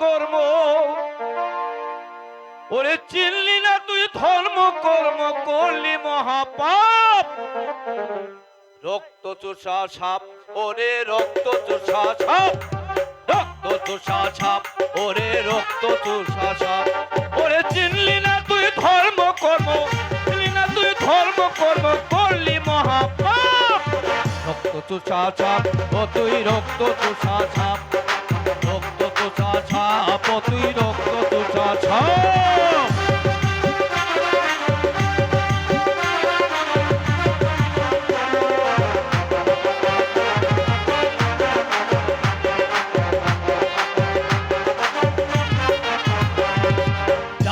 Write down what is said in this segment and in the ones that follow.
কর্ম। ওরে চিনলি না তুই ধর্ম কর্ম করলি মহাপাপ? রক্ত চোষা সাপ, ওরে রক্ত চোষা সাপ। রক্ত চোষা সাপ, ওরে রক্ত চোষা সাপ। ওরে চিনলি না তুই ধর্ম কর্ম, চিনলি না তুই ধর্ম কর্ম করলি মহাপাপ? রক্ত চোষা সাপ, ও তুই রক্ত চোষা সাপ।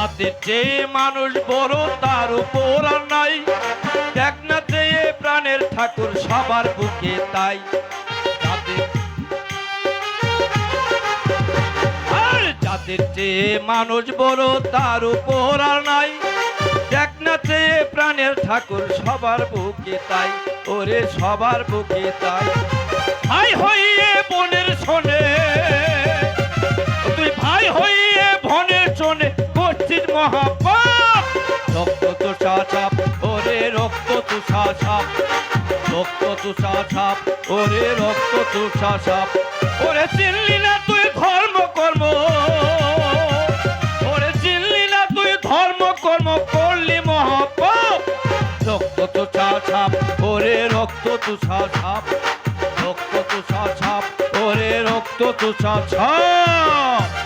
যাদের চেয়ে মানুষ বড়, তার উপর নাই। দেখ না চেয়ে প্রাণের ঠাকুর সবার বুকে তাই। যাদের চেয়ে মানুষ বড়, তার উপর আর নাই। দেখ না চেয়ে প্রাণের ঠাকুর সবার বুকে তাই। ওরে সবার বুকে তাই। মহাপাপ। রক্ত তুষা ছাপ ওরে রক্ত তুষা ছাপ রক্ত তুষা ছাপ ওরে রক্ত তুষা ছাপ ওরে চিনলি না তুই ধর্ম কর্ম? ওরে চিনলি না তুই ধর্ম কর্ম করলি মহাপাপ? রক্ত তুষা ছাপ ওরে রক্ত তুষা ছাপ রক্ত তুষা ছাপ ওরে রক্ত তুষা ছাপ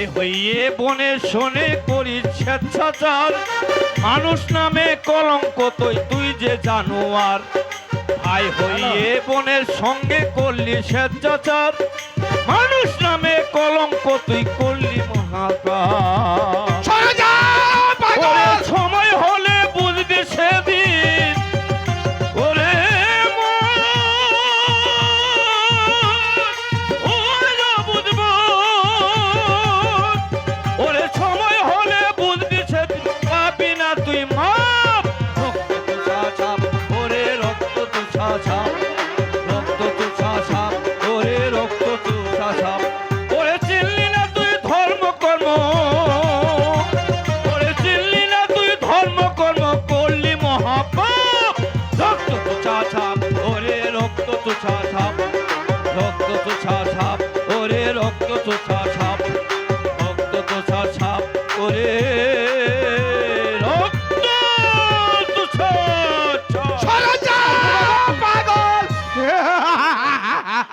ভাই হইয়ে বনে শোনে করি স্বেচ্ছাচার। মানুষ নামে কলঙ্ক তুই তুই যে জানোয়ার। ভাই হইয়ে বনের সঙ্গে করলি স্বেচ্ছাচার। মানুষ নামে কলঙ্ক তুই করলি মহাকার।